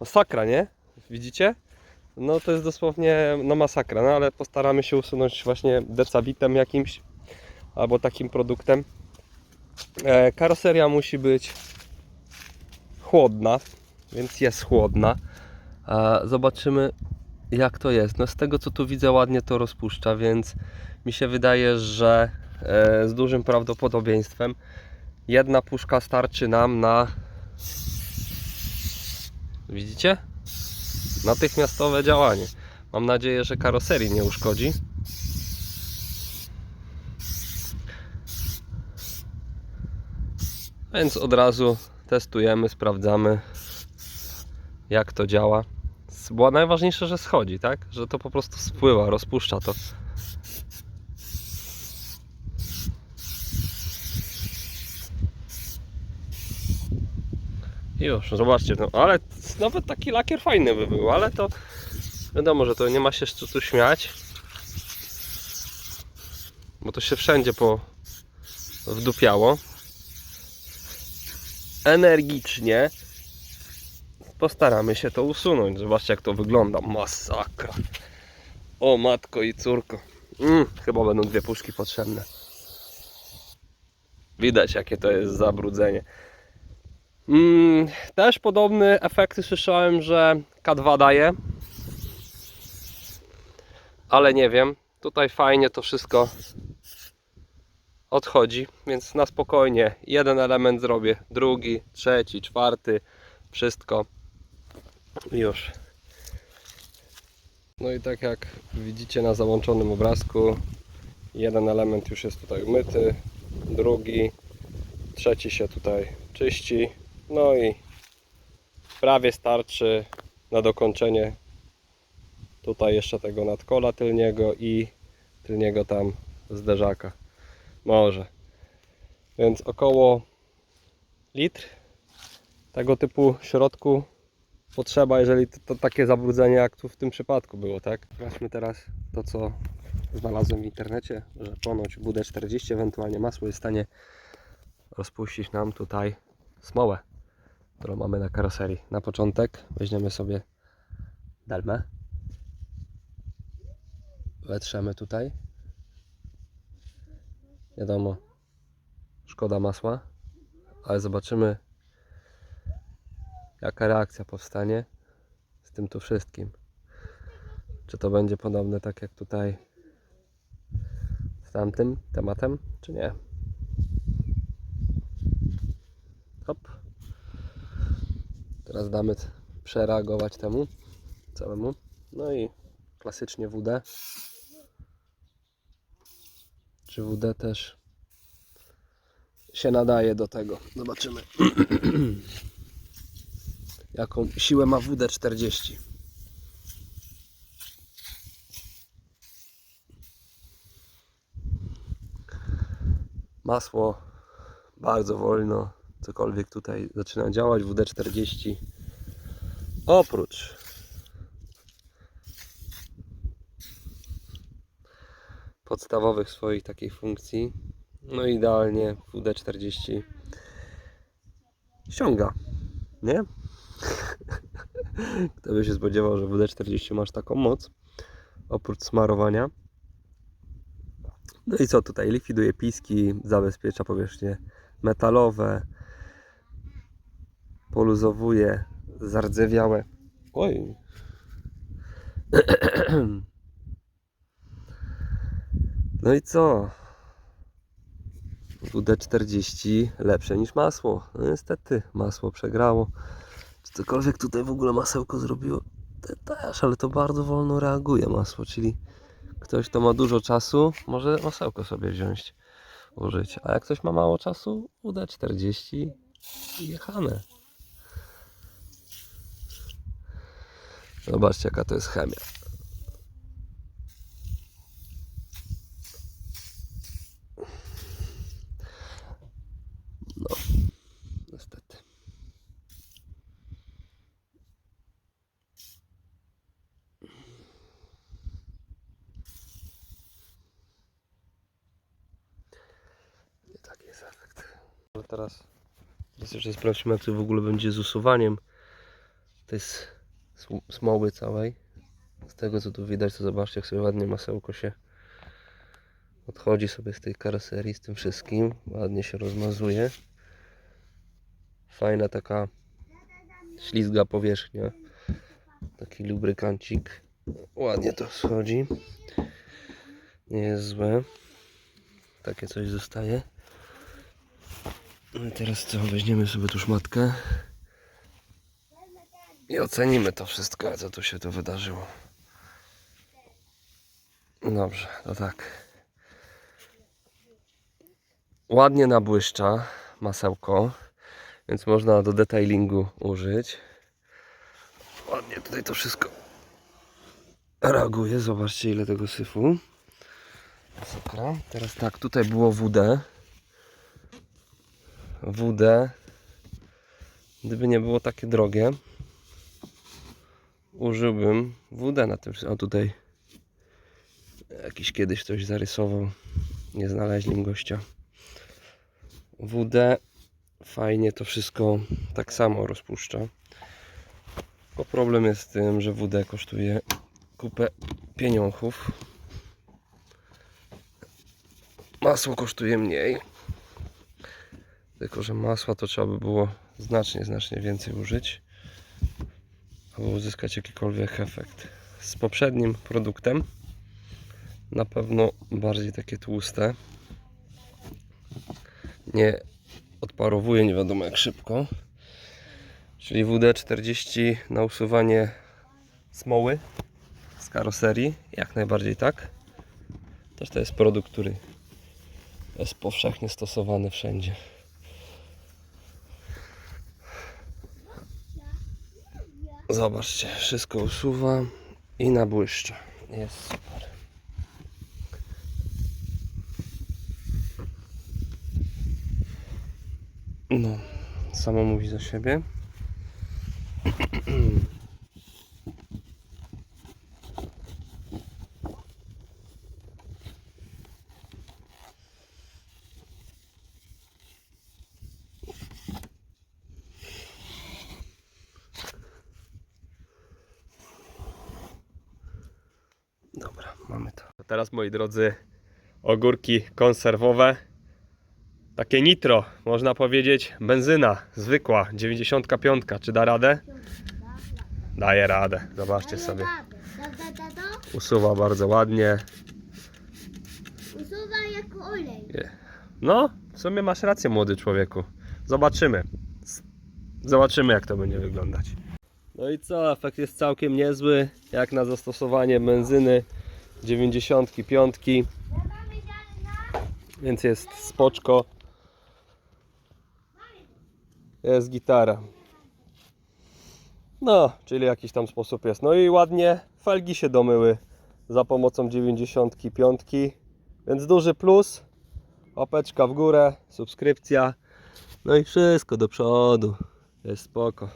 Masakra, nie? Widzicie? No to jest dosłownie no masakra, no ale postaramy się usunąć właśnie decabitem jakimś albo takim produktem. E, karoseria musi być chłodna, więc jest chłodna. A zobaczymy jak to jest. No z tego co tu widzę ładnie to rozpuszcza, więc mi się wydaje, że e, z dużym prawdopodobieństwem jedna puszka starczy nam na widzicie? Natychmiastowe działanie. Mam nadzieję, że karoserii nie uszkodzi. Więc od razu testujemy, sprawdzamy jak to działa. Było najważniejsze, że schodzi, tak? Że to po prostu spływa, rozpuszcza to. Już, zobaczcie, no, ale nawet taki lakier fajny by był, ale to wiadomo, że to nie ma się z tu śmiać. Bo to się wszędzie po wdupiało. Energicznie postaramy się to usunąć. Zobaczcie jak to wygląda. Masakra. O matko i córko. Mm, chyba będą dwie puszki potrzebne. Widać jakie to jest zabrudzenie. Mm, też podobne efekty słyszałem, że K2 daje. Ale nie wiem. Tutaj fajnie to wszystko odchodzi, więc na spokojnie. Jeden element zrobię, drugi, trzeci, czwarty, wszystko. Już. No i tak jak widzicie na załączonym obrazku, jeden element już jest tutaj umyty, drugi, trzeci się tutaj czyści. No i prawie starczy na dokończenie tutaj jeszcze tego nadkola tylniego i tylniego tam zderzaka. Może. Więc około litr tego typu środku potrzeba, jeżeli to, to takie zabrudzenie jak tu w tym przypadku było, tak? Sprawdźmy teraz to, co znalazłem w internecie, że ponoć WD-40, ewentualnie masło jest w stanie rozpuścić nam tutaj smołę, którą mamy na karoserii. Na początek weźmiemy sobie delmę, wetrzemy tutaj. Wiadomo, szkoda masła, ale zobaczymy jaka reakcja powstanie z tym tu wszystkim. Czy to będzie podobne tak jak tutaj z tamtym tematem, czy nie? Hop. Teraz damy przereagować temu całemu. No i klasycznie WD. Czy WD też się nadaje do tego? Zobaczymy. jaką siłę ma WD-40. Masło bardzo wolno, cokolwiek tutaj zaczyna działać. WD-40 oprócz podstawowych swoich takich funkcji, no idealnie WD-40 ściąga, nie? Kto by się spodziewał, że WD-40 masz taką moc, oprócz smarowania. No i co tutaj? Likwiduje piski, zabezpiecza powierzchnie metalowe, poluzowuje zardzewiałe. Oj. No i co? WD-40 lepsze niż masło. No niestety, masło przegrało. Czy cokolwiek tutaj w ogóle masełko zrobiło? Te też, ale to bardzo wolno reaguje masło, czyli ktoś, kto ma dużo czasu, może masełko sobie wziąć, użyć. A jak ktoś ma mało czasu, uda 40 i jechane. Zobaczcie, jaka to jest chemia. No, niestety. Nie taki jest efekt. Ale teraz teraz jeszcze sprawdźmy jak to w ogóle będzie z usuwaniem. tej s- sm- smoły całej. Z tego co tu widać, to zobaczcie jak sobie ładnie masełko się odchodzi sobie z tej karoserii, z tym wszystkim. Ładnie się rozmazuje. Fajna taka ślizga powierzchnia. Taki lubrykancik. Ładnie to schodzi. Nie jest złe. Takie coś zostaje. No i teraz co? Weźmiemy sobie tu szmatkę. I ocenimy to wszystko, co tu się tu wydarzyło. Dobrze, to tak. Ładnie nabłyszcza masełko, więc można do detailingu użyć. Ładnie tutaj to wszystko reaguje. Zobaczcie ile tego syfu. Masakra. Teraz tak, tutaj było WD. WD. Gdyby nie było takie drogie, użyłbym WD na tym. O tutaj jakiś kiedyś ktoś zarysował. Nie znaleźli im gościa. WD fajnie to wszystko tak samo rozpuszcza. Tylko problem jest z tym, że WD kosztuje kupę pieniążków. Masło kosztuje mniej. Tylko, że masła to trzeba by było znacznie, znacznie więcej użyć, aby uzyskać jakikolwiek efekt. Z poprzednim produktem na pewno bardziej takie tłuste. Nie odparowuje nie wiadomo jak szybko. Czyli WD-40 na usuwanie smoły z karoserii. Jak najbardziej tak. Też to jest produkt, który jest powszechnie stosowany wszędzie. Zobaczcie, wszystko usuwa i nabłyszcza. Jest super. No, samo mówi za siebie. mamy to. Teraz moi drodzy, ogórki konserwowe. Takie nitro, można powiedzieć, benzyna zwykła, 95. Czy da radę? Daje radę, zobaczcie sobie. Usuwa bardzo ładnie. Usuwa jako olej. No, w sumie masz rację, młody człowieku. Zobaczymy. Zobaczymy, jak to będzie wyglądać. No i co, efekt jest całkiem niezły, jak na zastosowanie benzyny 95, więc jest spoczko. Jest gitara. No, czyli jakiś tam sposób jest. No i ładnie felgi się domyły za pomocą 95, więc duży plus. Łapeczka w górę, subskrypcja. No i wszystko do przodu. Jest spoko.